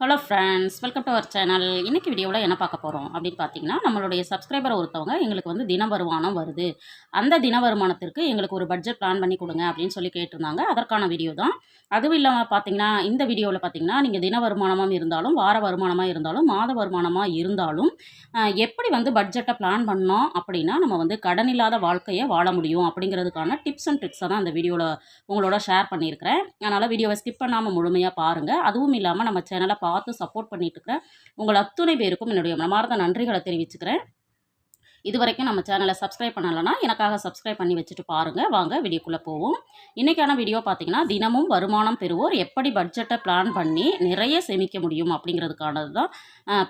Hello friends welcome to our channel இன்றைக்கி வீடியோவில் என்ன பார்க்க போகிறோம் அப்படின்னு பார்த்தீங்கன்னா நம்மளுடைய சப்ஸ்கிரைபர் ஒருத்தவங்க எங்களுக்கு வந்து தின வருமானம் வருது. அந்த தின வருமானத்திற்கு எங்களுக்கு ஒரு பட்ஜெட் பிளான் பண்ணி கொடுங்க அப்படின்னு சொல்லி கேட்டிருந்தாங்க. அதற்கான வீடியோ தான். அதுவும் இல்லாமல் பார்த்தீங்கன்னா இந்த வீடியோவில் பார்த்தீங்கன்னா நீங்கள் தின வருமானமாக இருந்தாலும் வார வருமானமாக இருந்தாலும் மாத வருமானமாக இருந்தாலும் எப்படி வந்து பட்ஜெட்டை பிளான் பண்ணோம் அப்படின்னா நம்ம வந்து கடன் இல்லாத வாழ்க்கையை வாழ முடியும் அப்படிங்கிறதுக்கான டிப்ஸ் அண்ட் ட்ரிக்ஸை தான் அந்த வீடியோவில் உங்களோட ஷேர் பண்ணியிருக்கிறேன். அதனால் வீடியோவை ஸ்கிப் பண்ணாமல் முழுமையாக பாருங்கள் அதுவும் இல்லாமல் நம்ம சேனலை பார்த்து சப்போர்ட் பண்ணிட்டு இருக்கிற உங்கள் அத்துணை பேருக்கும் என்னுடைய மனமார்ந்த நன்றிகளை தெரிவிச்சுக்கிறேன். இது வரைக்கும் நம்ம சேனலை சப்ஸ்கிரைப் பண்ணலைன்னா எனக்காக சப்ஸ்கிரைப் பண்ணி வச்சுட்டு பாருங்கள் வாங்க வீடியோக்குள்ளே போவோம். இன்றைக்கான வீடியோ பார்த்தீங்கன்னா தினமும் வருமானம் பெறுவோர் எப்படி பட்ஜெட்டை பிளான் பண்ணி நிறைய சேமிக்க முடியும் அப்படிங்கிறதுக்கானது தான்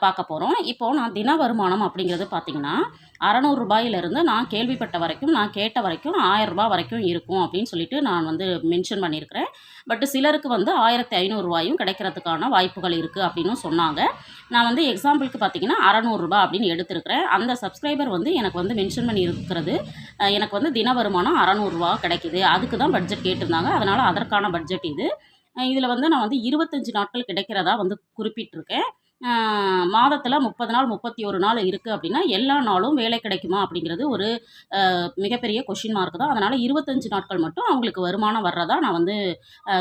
பார்க்க போகிறோம் இப்போது நான் தின வருமானம் அப்படிங்கிறது பார்த்தீங்கன்னா அறநூறுபாயிலிருந்து நான் கேள்விப்பட்ட வரைக்கும் நான் கேட்ட வரைக்கும் ஆயிரரூபா ரூபாய் வரைக்கும் இருக்கும் அப்படின்னு சொல்லிட்டு நான் வந்து மென்ஷன் பண்ணியிருக்கிறேன். பட் சிலருக்கு வந்து ஆயிரத்தி ஐநூறுரூவாயும் கிடைக்கிறதுக்கான வாய்ப்புகள் இருக்குது அப்படின்னு சொன்னாங்க. நான் வந்து எக்ஸாம்பிளுக்கு பார்த்தீங்கன்னா அறநூறுரூபா அப்படின்னு எடுத்திருக்கிறேன். அந்த சப்ஸ்கிரைபர் வந்து வந்து எனக்கு வந்து மென்ஷன் பண்ணி இருக்கிறது எனக்கு வந்து தின வருமானம் அறநூறுரூவா கிடைக்கிது. அதுக்கு தான் பட்ஜெட் கேட்டிருந்தாங்க. அதனால் அதற்கான பட்ஜெட் இது. இதில் வந்து நான் வந்து இருபத்தஞ்சி நாட்கள் கிடைக்கிறதா வந்து குறிப்பிட்டிருக்கேன். மாதத்தில் முப்பது நாள் முப்பத்தி ஒரு நாள் இருக்குது அப்படின்னா எல்லா நாளும் வேலை கிடைக்குமா அப்படிங்கிறது ஒரு மிகப்பெரிய கொஷின் மார்க் தான். அதனால் இருபத்தஞ்சு நாட்கள் மட்டும் அவங்களுக்கு வருமானம் வர்றதா நான் வந்து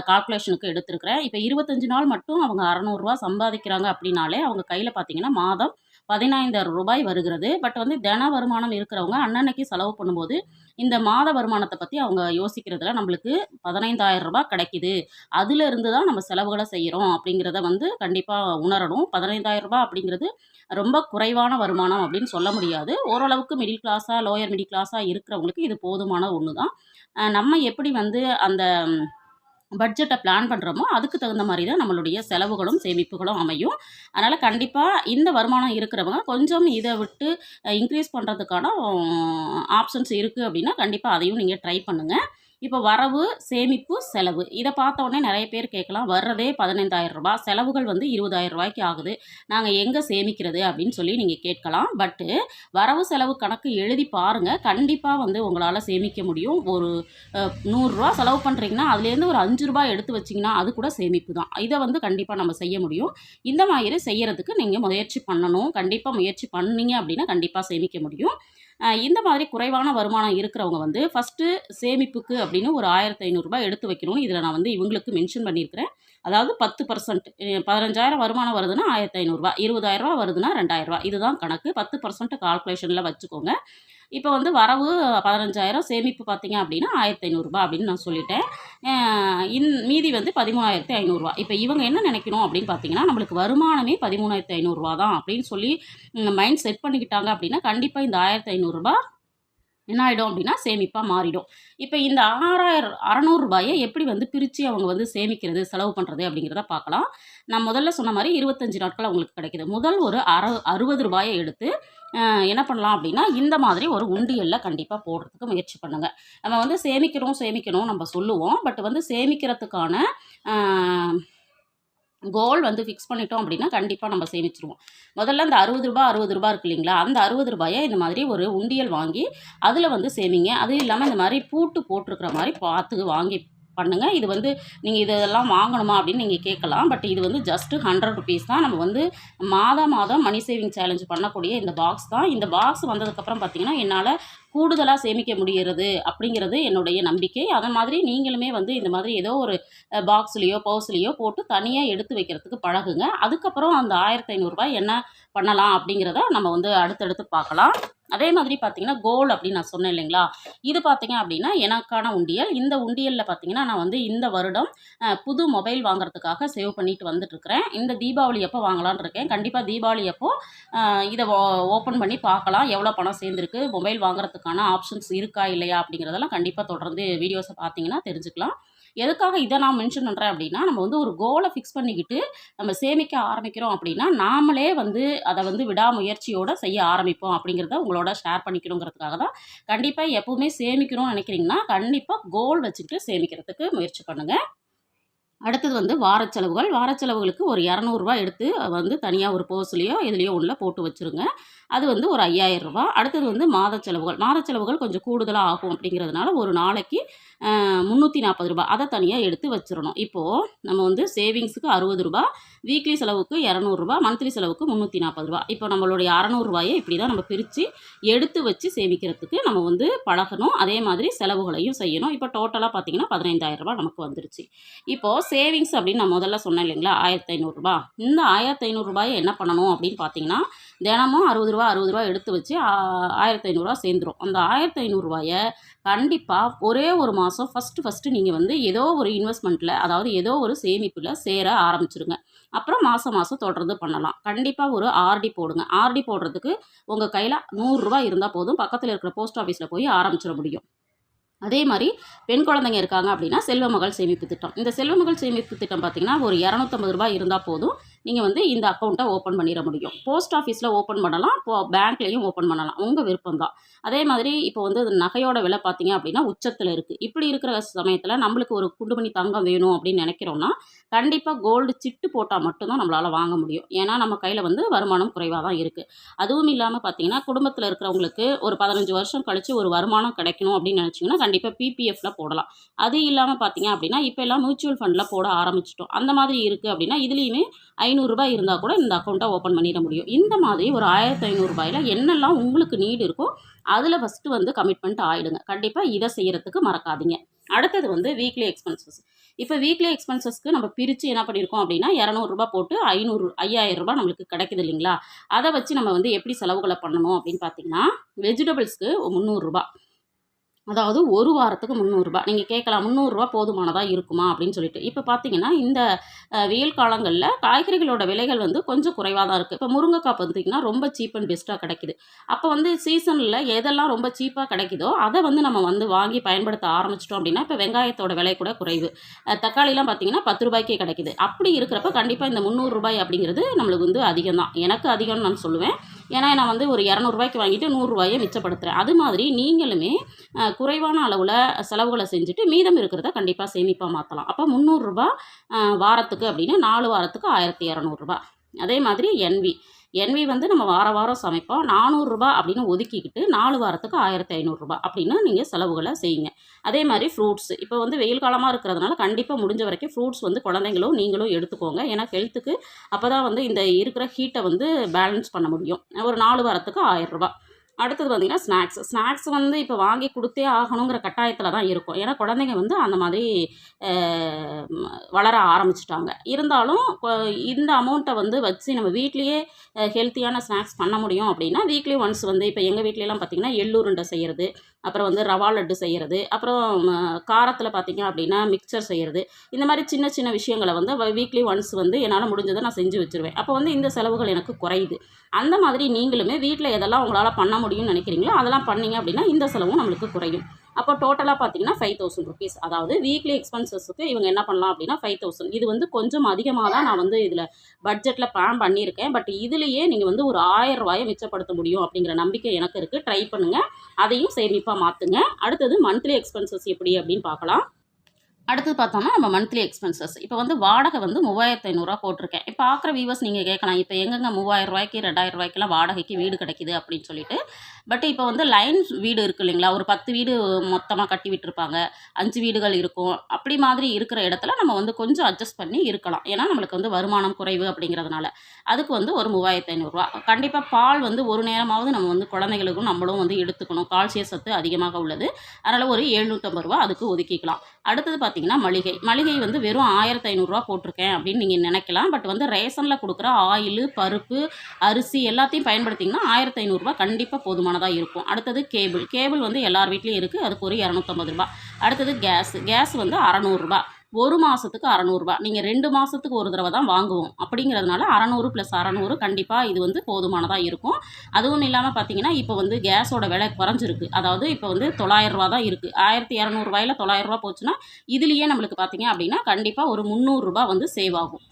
கால்குலேஷனுக்கு எடுத்திருக்கிறேன். இப்போ இருபத்தஞ்சு நாள் மட்டும் அவங்க அறநூறுரூவா சம்பாதிக்கிறாங்க அப்படின்னாலே அவங்க கையில் பார்த்தீங்கன்னா மாதம் பதினைந்தாயிரம் ரூபாய் வருகிறது. பட் வந்து தின வருமானம் இருக்கிறவங்க அன்னன்னைக்கு செலவு பண்ணும்போது இந்த மாத வருமானத்தை பற்றி அவங்க யோசிக்கிறதுல நம்மளுக்கு பதினைந்தாயிரம் ரூபாய் கிடைக்குது. அதிலிருந்து தான் நம்ம செலவுகளை செய்கிறோம் அப்படிங்கிறத வந்து கண்டிப்பாக உணரணும். பதினைந்தாயிரம் ரூபாய் அப்படிங்கிறது ரொம்ப குறைவான வருமானம் அப்படின்னு சொல்ல முடியாது. ஓரளவுக்கு மிடில் கிளாஸாக லோயர் மிடில் கிளாஸாக இருக்கிறவங்களுக்கு இது போதுமான ஒன்று தான் நம்ம எப்படி வந்து அந்த பட்ஜெட்டை பிளான் பண்ணுறோமோ அதுக்கு தகுந்த மாதிரி தான் நம்மளுடைய செலவுகளும் சேமிப்புகளும் அமையும். அதனால் கண்டிப்பாக இந்த வருமானம் இருக்கிறவங்க கொஞ்சம் இதை விட்டு இன்க்ரீஸ் பண்ணுறதுக்கான ஆப்ஷன்ஸ் இருக்குது அப்படின்னா கண்டிப்பாக அதையும் நீங்கள் ட்ரை பண்ணுங்கள் இப்போ வரவு சேமிப்பு செலவு. இதை பார்த்தோன்னே நிறைய பேர் கேட்கலாம் வர்றதே பதினைந்தாயிரம் ரூபாய் செலவுகள் வந்து இருபதாயிரம் ரூபாய்க்கு ஆகுது. நாங்கள் எங்கே சேமிக்கிறது அப்படின்னு சொல்லி நீங்கள் கேட்கலாம். பட்டு வரவு செலவு கணக்கு எழுதி பாருங்கள் கண்டிப்பாக வந்து உங்களால் சேமிக்க முடியும். ஒரு நூறுரூவா செலவு பண்ணுறீங்கன்னா அதுலேருந்து ஒரு அஞ்சு ரூபாய் எடுத்து வச்சிங்கன்னா அது கூட சேமிப்பு தான். இதை வந்து கண்டிப்பாக நம்ம செய்ய முடியும். இந்த மாதிரி செய்கிறதுக்கு நீங்கள் முயற்சி பண்ணணும். கண்டிப்பாக முயற்சி பண்ணீங்க அப்படின்னா கண்டிப்பாக சேமிக்க முடியும். இந்த மாதிரி குறைவான வருமானம் இருக்கிறவங்க வந்து ஃபஸ்ட்டு சேமிப்புக்கு அப்படின்னு ஒரு ஆயிரத்தி ஐநூறுரூபா எடுத்து வைக்கணும்னு இதில் நான் வந்து இவங்களுக்கு மென்ஷன் பண்ணியிருக்கிறேன். அதாவது பத்து பர்சன்ட் பதினஞ்சாயிரம் வருமானம் வருதுன்னா ஆயிரத்தி ஐநூறுரூவா இருபதாயிரரூவா வருதுன்னா ரெண்டாயிரரூவா இதுதான் கணக்கு. பத்து பர்சன்ட் கால்குலேஷனில் வச்சுக்கோங்க. இப்போ வந்து வரவு பதினஞ்சாயிரம் சேமிப்பு பார்த்தீங்க அப்படின்னா ஆயிரத்தி ஐநூறுரூபா அப்படின்னு நான் சொல்லிட்டேன். இன் மீதி வந்து பதிமூணாயிரத்தி ஐநூறுரூவா இப்போ இவங்க என்ன நினைக்கணும் அப்படின்னு பார்த்தீங்கன்னா நம்மளுக்கு வருமானமே பதிமூணாயிரத்தி ஐநூறுரூவா தான் அப்படின்னு சொல்லி மைண்ட் செட் பண்ணிக்கிட்டாங்க அப்படின்னா கண்டிப்பாக இந்த ஆயிரத்தி ஐநூறுரூபா என்ன ஆகிடும் அப்படின்னா சேமிப்பாக மாறிடும். இப்போ இந்த ஆறாயிரம் அறநூறுபாயை எப்படி வந்து பிரித்து அவங்க வந்து சேமிக்கிறது செலவு பண்ணுறது அப்படிங்கிறத பார்க்கலாம். நான் முதல்ல சொன்ன மாதிரி இருபத்தஞ்சி நாட்கள் அவங்களுக்கு கிடைக்குது. முதல் ஒரு அற அறுபது ரூபாயை எடுத்து என்ன பண்ணலாம் அப்படின்னா இந்த மாதிரி ஒரு உண்டியலில் கண்டிப்பாக போடுறதுக்கு முயற்சி பண்ணுங்கள் நம்ம வந்து சேமிக்கணும் சேமிக்கணும் நம்ம சொல்லுவோம். பட் வந்து சேமிக்கிறதுக்கான கோல் வந்து ஃபிக்ஸ் பண்ணிட்டோம் அப்படின்னா கண்டிப்பாக நம்ம சேமிச்சிருவோம். முதல்ல அந்த அறுபது ரூபாய் அறுபது ரூபாய் இருக்கு இல்லைங்களா? அந்த அறுபது ரூபாயை இந்த மாதிரி ஒரு உண்டியல் வாங்கி அதில் வந்து சேமிங்க. அதுவும் இல்லாமல் இந்த மாதிரி பூட்டு போட்டிருக்கிற மாதிரி பார்த்து வாங்கி பண்ணுங்கள் இது வந்து நீங்கள் இதெல்லாம் வாங்கணுமா அப்படின்னு நீங்கள் கேட்கலாம். பட் இது வந்து ஜஸ்ட்டு ஹண்ட்ரட் ருபீஸ் தான். நம்ம வந்து மாதம் மாதம் மணி சேவிங் சேலஞ்ச் பண்ணக்கூடிய இந்த பாக்ஸ் தான். இந்த பாக்ஸ் வந்ததுக்கப்புறம் பார்த்தீங்கன்னா என்னால் கூடுதலாக சேமிக்க முடிகிறது அப்படிங்கிறது என்னுடைய நம்பிக்கை. அதை மாதிரி நீங்களுமே வந்து இந்த மாதிரி ஏதோ ஒரு பாக்ஸ்லேயோ பர்ஸ்லேயோ போட்டு தனியாக எடுத்து வைக்கிறதுக்கு பழகுங்க. அதுக்கப்புறம் அந்த ஆயிரத்தி ஐநூறுரூவா என்ன பண்ணலாம் அப்படிங்கிறத நம்ம வந்து அடுத்தடுத்து பார்க்கலாம். அதே மாதிரி பார்த்தீங்கன்னா கோல் அப்படின்னு நான் சொன்னேன் இல்லைங்களா? இது பார்த்தீங்க அப்படின்னா எனக்கான உண்டியல். இந்த உண்டியலில் பார்த்தீங்கன்னா நான் வந்து இந்த வருடம் புது மொபைல் வாங்குறதுக்காக சேவ் பண்ணிட்டு வந்துட்டுருக்கிறேன். இந்த தீபாவளி அப்போ வாங்கலான் இருக்கேன். கண்டிப்பாக தீபாவளி அப்போ இதை ஓப்பன் பண்ணி பார்க்கலாம். எவ்வளோ பணம் சேர்ந்துருக்கு மொபைல் வாங்குறதுக்கான ஆப்ஷன்ஸ் இருக்கா இல்லையா அப்படிங்கிறதெல்லாம் கண்டிப்பாக தொடர்ந்து வீடியோஸை பார்த்தீங்கன்னா தெரிஞ்சுக்கலாம். எதுக்காக இதை நான் மென்ஷன் பண்ணுறேன் அப்படின்னா நம்ம வந்து ஒரு கோலை ஃபிக்ஸ் பண்ணிக்கிட்டு நம்ம சேமிக்க ஆரம்பிக்கிறோம் அப்படின்னா நாமளே வந்து அதை வந்து விடாமுயற்சியோடு செய்ய ஆரம்பிப்போம் அப்படிங்கிறத உங்களோட ஷேர் பண்ணிக்கணுங்கிறதுக்காக தான் கண்டிப்பாக எப்போவுமே சேமிக்கணும்னு நினைக்கிறீங்கன்னா கண்டிப்பாக கோல் வச்சுக்கிட்டு சேமிக்கிறதுக்கு முயற்சி பண்ணுங்கள் அடுத்தது வந்து வார செலவுகள் வார செலவுகளுக்கு ஒரு இரநூறுவா எடுத்து வந்து தனியாக ஒரு பர்ஸ்லேயோ எதுலேயோ ஒன்றில் போட்டு வச்சுருங்க. அது வந்து ஒரு ஐயாயிரம் ரூபா அடுத்தது வந்து மாத செலவுகள். மாத செலவுகள் கொஞ்சம் கூடுதலாக ஆகும் அப்படிங்கிறதுனால ஒரு நாளைக்கு முந்நூற்றி நாற்பது ரூபா அதை தனியாக எடுத்து வச்சிடணும். இப்போது நம்ம வந்து சேவிங்ஸுக்கு அறுபது ரூபா வீக்லி செலவுக்கு இரநூறுபா மந்த்லி செலவுக்கு முந்நூற்றி நாற்பது ரூபா இப்போ நம்மளுடைய அறநூறுவாயை இப்படி தான் நம்ம பிரித்து எடுத்து வச்சு சேமிக்கிறதுக்கு நம்ம வந்து பழகணும். அதே மாதிரி செலவுகளையும் செய்யணும். இப்போ டோட்டலாக பார்த்தீங்கன்னா பதினைந்தாயிரம் நமக்கு வந்துருச்சு. இப்போது சேவிங்ஸ் அப்படின்னு நான் முதல்ல சொன்னேன் இல்லைங்களா? ஆயிரத்தி ஐநூறுரூபா இந்த ஆயிரத்தி ஐநூறுரூபாயை என்ன பண்ணணும் அப்படின்னு பார்த்தீங்கன்னா தினமும் அறுபது ரூபா அறுபது ரூபா எடுத்து வச்சு ஆயிரத்தி ஐநூறுரூவா சேர்ந்துரும். அந்த ஆயிரத்தி ஐநூறுரூவாயை கண்டிப்பாக ஒரே ஒரு மாதம் ஃபஸ்ட்டு ஃபஸ்ட்டு நீங்கள் வந்து ஏதோ ஒரு இன்வெஸ்ட்மெண்ட்டில் அதாவது ஏதோ ஒரு சேமிப்பில் சேர ஆரம்பிச்சிருங்க. அப்புறம் மாதம் மாதம் தொடர்ந்து பண்ணலாம். கண்டிப்பாக ஒரு ஆர்டி போடுங்க. ஆர்டி போடுறதுக்கு உங்கள் கையில் நூறுரூவா இருந்தால் போதும். பக்கத்தில் இருக்கிற போஸ்ட் ஆஃபீஸில் போய் ஆரம்பிச்சிட முடியும். அதே மாதிரி பெண் குழந்தைங்க இருக்காங்க அப்படின்னா செல்வமகள் சேமிப்பு திட்டம். இந்த செல்வமகள் சேமிப்பு திட்டம் பார்த்தீங்கன்னா ஒரு இரநூத்தம்பது ரூபாய் இருந்தால் போதும். நீங்கள் வந்து இந்த அக்கௌண்ட்டை ஓப்பன் பண்ணிட முடியும். போஸ்ட் ஆஃபீஸில் ஓப்பன் பண்ணலாம் இப்போ பேங்க்லேயும் ஓப்பன் பண்ணலாம். உங்கள் விருப்பம் தான். அதே மாதிரி இப்போ வந்து நகையோட விலை பார்த்தீங்க அப்படின்னா உச்சத்தில் இருக்குது இப்படி இருக்கிற சமயத்தில் நம்மளுக்கு ஒரு குண்டுமணி தங்கம் வேணும் அப்படின்னு நினைக்கிறோன்னா கண்டிப்பாக கோல்டு சிட்டு போட்டால் மட்டும்தான் நம்மளால் வாங்க முடியும். ஏன்னா நம்ம கையில் வந்து வருமானம் குறைவாக தான் இருக்குது அதுவும் இல்லாமல் பார்த்தீங்கன்னா குடும்பத்தில் இருக்கிறவங்களுக்கு ஒரு பதினஞ்சு வருஷம் கழித்து ஒரு வருமானம் கிடைக்கணும் அப்படின்னு நினச்சிங்கன்னா கண்டிப்பாக பிபிஎஃப்ல போடலாம். அது இல்லாமல் பார்த்தீங்க அப்படின்னா இப்போ எல்லாம் மியூச்சுவல் ஃபண்டில் போட ஆரம்பிச்சிட்டோம். அந்த மாதிரி இருக்குது அப்படின்னா இதுலேயுமே ஐநூறுரூபா இருந்தால் கூட இந்த அக்கௌண்ட்டை ஓப்பன் பண்ணிட முடியும். இந்த மாதிரி ஒரு ஆயிரத்தி ஐநூறுரூபாயில் என்னெல்லாம் உங்களுக்கு நீடு இருக்கோ அதில் ஃபஸ்ட்டு வந்து கமிட்மெண்ட் ஆகிடுங்க கண்டிப்பாக இதை செய்கிறதுக்கு மறக்காதீங்க. அடுத்தது வந்து வீக்லி எக்ஸ்பென்சஸ் இப்போ வீக்லி எக்ஸ்பென்சஸ்க்கு நம்ம பிரித்து என்ன பண்ணியிருக்கோம் அப்படின்னா இரநூறுபா போட்டு ஐநூறு ஐயாயிரம் ரூபாய் நம்மளுக்கு கிடைக்குது இல்லைங்களா? அதை வச்சு நம்ம வந்து எப்படி செலவுகளை பண்ணணும் அப்படின்னு பார்த்தீங்கன்னா வெஜிடபிள்ஸ்க்கு முந்நூறுரூபா அதாவது ஒரு வாரத்துக்கு முந்நூறுரூபா நீங்கள் கேட்கலாம் முந்நூறுரூவா போதுமானதாக இருக்குமா? அப்படின்னு சொல்லிட்டு. இப்போ பார்த்தீங்கன்னா இந்த வெயில் காலங்களில் காய்கறிகளோட விலைகள் வந்து கொஞ்சம் குறைவாக தான் இருக்குது இப்போ முருங்கைக்காய் பார்த்தீங்கன்னா ரொம்ப சீப் அண்ட் பெஸ்ட்டாக கிடைக்குது. அப்போ வந்து சீசனில் எதெல்லாம் ரொம்ப சீப்பாக கிடைக்குதோ அதை வந்து நம்ம வந்து வாங்கி பயன்படுத்த ஆரம்பிச்சிட்டோம் அப்படின்னா இப்போ வெங்காயத்தோட விலை கூட குறைவு. தக்காளிலாம் பார்த்தீங்கன்னா பத்து ரூபாய்க்கே கிடைக்குது. அப்படி இருக்கிறப்ப கண்டிப்பாக இந்த முந்நூறுரூபாய் அப்படிங்கிறது நம்மளுக்கு வந்து அதிகம் தான். எனக்கு அதிகம்னு நான் சொல்லுவேன். ஏன்னா நான் வந்து ஒரு இரநூறுபாய்க்கு வாங்கிட்டு நூறுரூவாயை மிச்சப்படுத்துகிறேன் அது மாதிரி நீங்களுமே குறைவான அளவில் செலவுகளை செஞ்சுட்டு மீதம் இருக்கிறத கண்டிப்பாக சேமிப்பாக மாற்றலாம் அப்போ முந்நூறுரூபா வாரத்துக்கு அப்படின்னு நாலு வாரத்துக்கு ஆயிரத்தி இரநூறுபா. அதே மாதிரி என்வி என்வி வந்து நம்ம வார வாரம் சமைப்போம். நானூறுரூபா அப்படின்னு ஒதுக்கிக்கிட்டு நாலு வாரத்துக்கு ஆயிரத்தி ஐநூறுரூபா அப்படின்னு நீங்கள் செலவுகளை செய்யுங்க. அதே மாதிரி ஃப்ரூட்ஸ் இப்போ வந்து வெயில் காலமாக இருக்கிறதுனால கண்டிப்பாக முடிஞ்ச வரைக்கும் ஃப்ரூட்ஸ் வந்து குழந்தைங்களும் நீங்களும் எடுத்துக்கோங்க. ஏன்னா ஹெல்த்துக்கு அப்போ தான் வந்து இந்த இருக்கிற ஹீட்டை வந்து பேலன்ஸ் பண்ண முடியும். ஒரு நாலு வாரத்துக்கு ஆயிரரூபா அடுத்தது பார்த்திங்கன்னா ஸ்நாக்ஸ் ஸ்நாக்ஸ் வந்து இப்போ வாங்கி கொடுத்தே ஆகணுங்கிற கட்டாயத்தில் தான் இருக்கும். ஏன்னா குழந்தைங்க வந்து அந்த மாதிரி வளர ஆரம்பிச்சிட்டாங்க. இருந்தாலும் இந்த அமௌண்ட்டை வந்து வச்சு நம்ம வீட்லேயே ஹெல்த்தியான ஸ்நாக்ஸ் பண்ண முடியும் அப்படின்னா வீக்லி ஒன்ஸ் வந்து இப்போ எங்கள் வீட்லலாம் பார்த்திங்கன்னா எள்ளுருண்டை செய்கிறது அப்புறம் வந்து ரவா லட்டு செய்கிறது அப்புறம் காரத்தில் பார்த்திங்க அப்படின்னா மிக்சர் செய்கிறது இந்த மாதிரி சின்ன சின்ன விஷயங்களை வந்து வீக்லி ஒன்ஸ் வந்து என்னால் முடிஞ்சதை நான் செஞ்சு வச்சுருவேன். அப்போ வந்து இந்த செலவுகள் எனக்கு குறையுது. அந்த மாதிரி நீங்களுமே வீட்டில் எதெல்லாம் உங்களால் பண்ண முடியும்னு நினைக்கிறீங்களோ அதெல்லாம் பண்ணீங்க அப்படின்னா இந்த செலவும் நம்மளுக்கு குறையும். அப்போ டோட்டலாக பார்த்தீங்கன்னா ஃபைவ் தௌசண்ட் ருபீஸ் அதாவது வீக்லி எக்ஸ்பென்சஸுக்கு இவங்க என்ன பண்ணலாம் அப்படின்னா ஃபைவ் தௌசண்ட் இது வந்து கொஞ்சம் அதிகமாக தான் நான் வந்து இதில் பட்ஜெட்டில் பிளான் பண்ணியிருக்கேன். பட் இதுலேயே நீங்கள் வந்து ஒரு ஆயிரம் ரூபாயை மிச்சப்படுத்த முடியும் அப்படிங்கிற நம்பிக்கை எனக்கு இருக்குது ட்ரை பண்ணுங்கள் அதையும் சேமிப்பாக மாற்றுங்க அடுத்தது மந்த்லி எக்ஸ்பென்சஸ் எப்படி அப்படின்னு பார்க்கலாம். அடுத்தது பார்த்தோம்னா நம்ம மந்த்லி எக்ஸ்பென்சஸ் இப்போ வந்து வாடகை வந்து மூவாயிரத்து ஐநூறுரூவா போட்டிருக்கேன். இப்போ பார்க்குற வியூவர்ஸ் நீங்கள் கேட்கலாம் இப்போ எங்கெங்க மூவாயிரம் ரூபாய்க்கு ரெண்டாயிரம் ரூபாய்க்கெல்லாம் வாடகைக்கு வீடு கிடைக்குது? அப்படின்னு சொல்லிட்டு. பட் இப்போ வந்து லைன் வீடு இருக்கு இல்லைங்களா? ஒரு பத்து வீடு மொத்தமாக கட்டி விட்டுருப்பாங்க. அஞ்சு வீடுகள் இருக்கும். அப்படி மாதிரி இருக்கிற இடத்துல நம்ம வந்து கொஞ்சம் அட்ஜஸ்ட் பண்ணி இருக்கலாம். ஏன்னா நம்மளுக்கு வந்து வருமானம் குறைவு அப்படிங்கிறதுனால. அதுக்கு வந்து ஒரு மூவாயிரத்து ஐநூறுரூவா கண்டிப்பாக பால் வந்து ஒரு நேரமாவது நம்ம வந்து குழந்தைகளுக்கும் நம்மளும் வந்து எடுத்துக்கணும். கால்சிய சத்து அதிகமாக உள்ளது. அதனால் ஒரு எழுநூற்றம்பது ரூபா அதுக்கு ஒதுக்கிக்கலாம். அடுத்தது பார்த்தா பார்த்தீங்கன்னா மளிகை. மளிகை வந்து வெறும் ஆயிரத்தி ஐநூறுரூவா போட்டிருக்கேன் அப்படின்னு நீங்கள் நினைக்கலாம். பட் வந்து ரேஷனில் கொடுக்குற ஆயில் பருப்பு அரிசி எல்லாத்தையும் பயன்படுத்திங்கன்னா ஆயிரத்தி ஐநூறுரூவா கண்டிப்பாக போதுமானதாக இருக்கும். அடுத்தது கேபிள். கேபிள் வந்து எல்லார் வீட்லேயும் இருக்குது அதுக்கு ஒரு இரநூத்தம்பது ரூபா. அடுத்தது கேஸ். கேஸ் வந்து அறநூறுரூபா ஒரு மாதத்துக்கு அறநூறுபா. நீங்கள் ரெண்டு மாதத்துக்கு ஒரு தடவை தான் வாங்குவோம். அப்படிங்கிறதுனால அறநூறு ப்ளஸ் அறநூறு கண்டிப்பாக இது வந்து போதுமானதாக இருக்கும். அதுவும் இல்லாமல் பார்த்தீங்கன்னா இப்போ வந்து கேஸோட விலை குறைஞ்சிருக்கு. அதாவது இப்போ வந்து தொள்ளாயிரரூவா தான் இருக்குது ஆயிரத்தி இரநூறுவாயில் தொள்ளாயிரம் ரூபா போச்சுன்னா இதுலேயே நம்மளுக்கு பார்த்தீங்க அப்படின்னா கண்டிப்பாக ஒரு முந்நூறுரூபா வந்து சேவ் ஆகும்.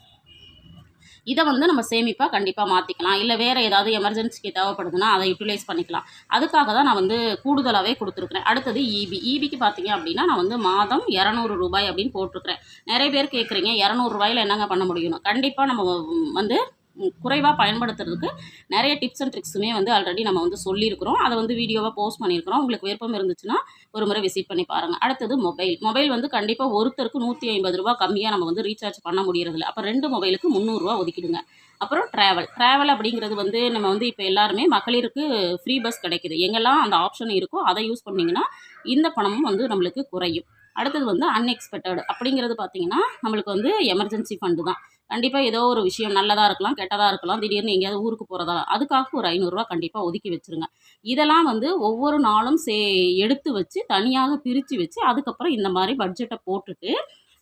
இதை வந்து நம்ம சேமிப்பாக கண்டிப்பாக மாற்றிக்கலாம் இல்லை வேறு ஏதாவது எமர்ஜென்சிக்கு தேவைப்படுதுன்னா அதை யூட்டிலைஸ் பண்ணிக்கலாம். அதுக்காக தான் நான் வந்து கூடுதலாகவே கொடுத்துருக்குறேன். அடுத்தது இபி இபிக்கு பார்த்தீங்க அப்படின்னா நான் வந்து மாதம் இரநூறு ரூபாய் அப்படின்னு போட்டிருக்கிறேன். நிறைய பேர் கேட்குறீங்க இரநூறுபாயில் என்னங்க பண்ண முடியும் கண்டிப்பாக நம்ம வந்து குறைவாக பயன்படுத்துறதுக்கு நிறைய டிப்ஸ் அண்ட் ட்ரிக்ஸுமே வந்து ஆல்ரெடி நம்ம வந்து சொல்லியிருக்கிறோம். அதை வந்து வீடியோவாக போஸ்ட் பண்ணியிருக்கிறோம். உங்களுக்கு விருப்பம் இருந்துச்சுன்னா ஒரு முறை விசிட் பண்ணி பாருங்கள் அடுத்தது மொபைல் மொபைல் வந்து கண்டிப்பாக ஒருத்தருக்கு நூற்றி ஐம்பது ரூபா கம்மியாக நம்ம வந்து ரீசார்ஜ் பண்ண முடியறதில்ல. அப்போ ரெண்டு மொபைலுக்கு முந்நூறுரூவா ஒதுக்கிடுங்க. அப்புறம் ட்ராவல் ட்ராவல் அப்படிங்கிறது வந்து நம்ம வந்து இப்போ எல்லாருமே மகளிருக்கு ஃப்ரீ பஸ் கிடைக்குது. எங்கெல்லாம் அந்த ஆப்ஷன் இருக்கோ அதை யூஸ் பண்ணிங்கன்னா இந்த பணமும் வந்து நம்மளுக்கு குறையும். அடுத்தது வந்து அன்எக்ஸ்பெக்டட் அப்படிங்கிறது பார்த்தீங்கன்னா நம்மளுக்கு வந்து எமர்ஜென்சி ஃபண்டு தான். கண்டிப்பாக ஏதோ ஒரு விஷயம் நல்லதாக இருக்கலாம் கெட்டதாக இருக்கலாம் திடீர்னு எங்கேயாவது ஊருக்கு போகிறதா அதுக்காக ஒரு ஐநூறுரூவா கண்டிப்பாக ஒதுக்கி வச்சுருங்க. இதெல்லாம் வந்து ஒவ்வொரு நாளும் சே எடுத்து வச்சு தனியாக பிரித்து வச்சு அதுக்கப்புறம் இந்த மாதிரி பட்ஜெட்டை போட்டுட்டு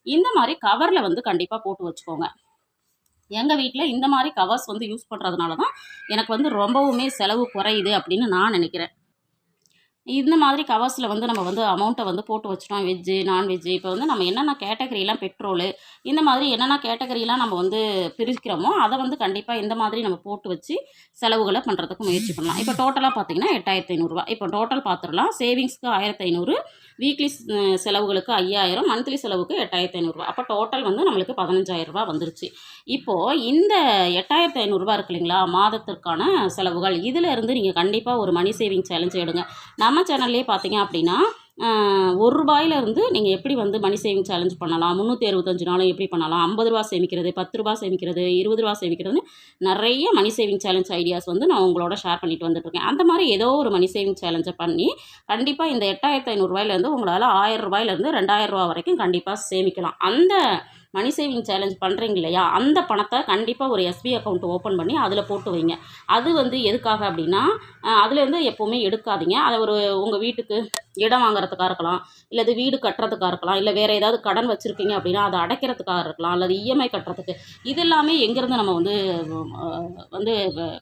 இந்த மாதிரி கவரில் வந்து கண்டிப்பாக போட்டு வச்சுக்கோங்க. எங்கள் வீட்டில் இந்த மாதிரி கவர்ஸ் வந்து யூஸ் பண்ணுறதுனால தான் எனக்கு வந்து ரொம்பவுமே செலவு குறையுது அப்படின்னு நான் நினைக்கிறேன். இந்த மாதிரி கவர்ஸில் வந்து நம்ம வந்து அமௌண்ட்டை வந்து போட்டு வச்சிட்டோம். வெஜ்ஜு நான்வெஜ்ஜு இப்போ வந்து நம்ம என்னென்ன கேட்டகரியெலாம் பெட்ரோலு இந்த மாதிரி என்னென்ன கேட்டகரியெலாம் நம்ம வந்து பிரிக்கிறோமோ அதை வந்து கண்டிப்பாக இந்த மாதிரி நம்ம போட்டு வச்சு செலவுகளை பண்ணுறதுக்கு முயற்சி பண்ணலாம். இப்போ டோட்டலாக பார்த்தீங்கன்னா எட்டாயிரத்தி ஐநூறுரூவா இப்போ டோட்டல் பார்த்துடலாம் சேவிங்ஸ்க்கு ஆயிரத்தி ஐநூறு வீக்லி செலவுகளுக்கு ஐயாயிரம் மந்த்லி செலவுக்கு எட்டாயிரத்தி ஐநூறுரூவா அப்போ டோட்டல் வந்து நம்மளுக்கு பதினஞ்சாயிரரூபா வந்துருச்சு. இப்போது இந்த எட்டாயிரத்தி ஐநூறுரூவா இருக்கு இல்லைங்களா மாதத்திற்கான செலவுகள். இதில் இருந்து நீங்கள் கண்டிப்பாக ஒரு மணி சேவிங் சேலஞ்ச் எடுங்க. நம்ம சேனல்லே பார்த்தீங்க அப்படின்னா ஒரு ரூபாயிலிருந்து நீங்கள் எப்படி வந்து மணி சேவிங் சேலஞ்ச் பண்ணலாம்? முந்நூற்றி அறுபத்தஞ்சு நாளும் எப்படி பண்ணலாம்? ஐம்பது ரூபா சேமிக்கிறது பத்து ரூபா சேமிக்கிறது இருபது ரூபா சேமிக்கிறதுன்னு நிறைய மணி சேவிங் சேலஞ்ச் ஐடியாஸ் வந்து நான் உங்களோட ஷேர் பண்ணிட்டு வந்துட்டுருக்கேன் அந்த மாதிரி ஏதோ ஒரு மணி சேவிங் சேலஞ்சை பண்ணி கண்டிப்பாக இந்த எட்டாயிரத்து ஐநூறுரூவாயிலேருந்து உங்களால் ஆயிரம் ரூபாயிலேருந்து ரெண்டாயிரம் ரூபா வரைக்கும் கண்டிப்பாக சேமிக்கலாம். அந்த மணி சேவிங் சேலஞ்ச் பண்ணுறீங்க இல்லையா? அந்த பணத்தை கண்டிப்பாக ஒரு எஸ்பி அக்கௌண்ட் ஓப்பன் பண்ணி அதில் போட்டு வைங்க. அது வந்து எதுக்காக அப்படின்னா அதுலேருந்து எப்போவுமே எடுக்காதீங்க. அதை ஒரு உங்கள் வீட்டுக்கு இடம் வாங்குறதுக்காக இருக்கலாம் இல்லை இது வீடு கட்டுறதுக்காக இருக்கலாம் இல்லை வேறு ஏதாவது கடன் வச்சுருக்கீங்க அப்படின்னா அதை அடைக்கிறதுக்காக இருக்கலாம் அல்லது இஎம்ஐ கட்டுறதுக்கு. இது எல்லாமே எங்கேருந்து நம்ம வந்து வந்து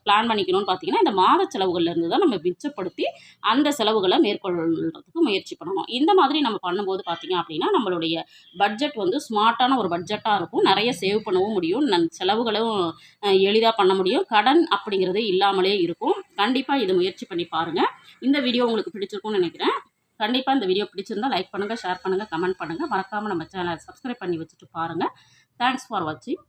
பிளான் பண்ணிக்கணும்னு பார்த்தீங்கன்னா இந்த மாத செலவுகள்லேருந்து தான் நம்ம மிச்சப்படுத்தி அந்த செலவுகளை மேற்கொள்றதுக்கு முயற்சி பண்ணணும். இந்த மாதிரி நம்ம பண்ணும்போது பார்த்தீங்க அப்படின்னா நம்மளுடைய பட்ஜெட் வந்து ஸ்மார்ட்டான ஒரு பட்ஜெட்டாக இருக்கும். நிறைய சேவ் பண்ணவும் முடியும். நன் செலவுகளும் எளிதாக பண்ண முடியும். கடன் அப்படிங்கிறது இல்லாமலே இருக்கும். கண்டிப்பாக இதை முயற்சி பண்ணி பாருங்கள் இந்த வீடியோ உங்களுக்கு பிடிச்சிருக்கும்னு நினைக்கிறேன். கண்டிப்பாக இந்த வீடியோ பிடிச்சிருந்தா லைக் பண்ணுங்கள் ஷேர் பண்ணுங்கள் கமெண்ட் பண்ணுங்கள் மறக்காமல் நம்ம சேனலை சப்ஸ்கிரைப் பண்ணி வச்சுட்டு பாருங்கள் தேங்க்ஸ் ஃபார் வாட்சிங்